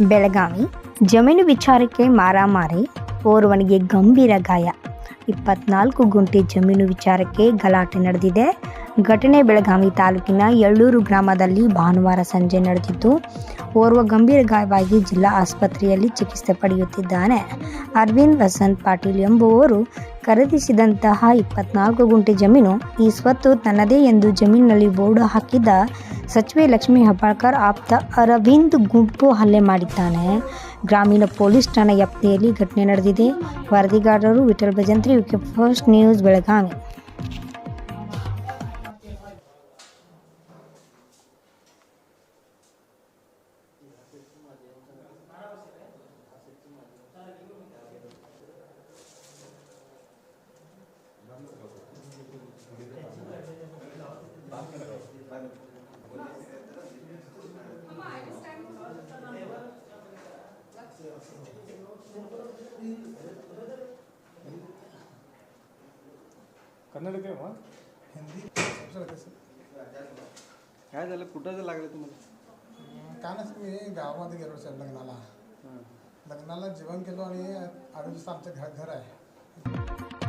ಬೆಳಗಾವಿ. ಜಮೀನು ವಿಚಾರಕ್ಕೆ ಮಾರಾಮಾರಿ, ಓರ್ವನಿಗೆ ಗಂಭೀರ ಗಾಯ. ಇಪ್ಪತ್ನಾಲ್ಕು ಗುಂಟೆ ಜಮೀನು ವಿಚಾರಕ್ಕೆ ಗಲಾಟೆ ನಡೆದಿದೆ. ಘಟನೆ ಬೆಳಗಾವಿ ತಾಲೂಕಿನ ಯಳ್ಳೂರು ಗ್ರಾಮದಲ್ಲಿ ಭಾನುವಾರ ಸಂಜೆ ನಡೆದಿದ್ದು, ಓರ್ವ ಗಂಭೀರ ಗಾಯವಾಗಿ ಜಿಲ್ಲಾ ಆಸ್ಪತ್ರೆಯಲ್ಲಿ ಚಿಕಿತ್ಸೆ ಪಡೆಯುತ್ತಿದ್ದಾನೆ. ಅರವಿಂದ್ ವಸಂತ್ ಪಾಟೀಲ್ ಎಂಬುವವರು ಖರೀದಿಸಿದಂತಹ ಇಪ್ಪತ್ನಾಲ್ಕು ಗುಂಟೆ ಜಮೀನು ಈ ಸ್ವತ್ತು ತನ್ನದೇ ಎಂದು ಜಮೀನಿನಲ್ಲಿ ಬೋರ್ಡ್ ಹಾಕಿದ್ದ ಸಚಿವೆ ಲಕ್ಷ್ಮೀ ಹೆಬ್ಬಾಳ್ಕರ್ ಆಪ್ತ ಅರವಿಂದ್ ಗುಂಪು ಹಲ್ಲೆ ಮಾಡಿದ್ದಾನೆ. ಗ್ರಾಮೀಣ ಪೊಲೀಸ್ ಠಾಣೆಯ ವ್ಯಾಪ್ತಿಯಲ್ಲಿ ಘಟನೆ ನಡೆದಿದೆ. ವರದಿಗಾರರು Vittal Bhajantri UK first news, Belagavi. Kannada के मग? हिंदी. काय झालं? कुठं लागलं तुम्हाला? काय नसतं मी गावामध्ये गेलो सर लग्नाला. लग्नाला जेवण केलो आणि दिवस आमचं घर घर आहे.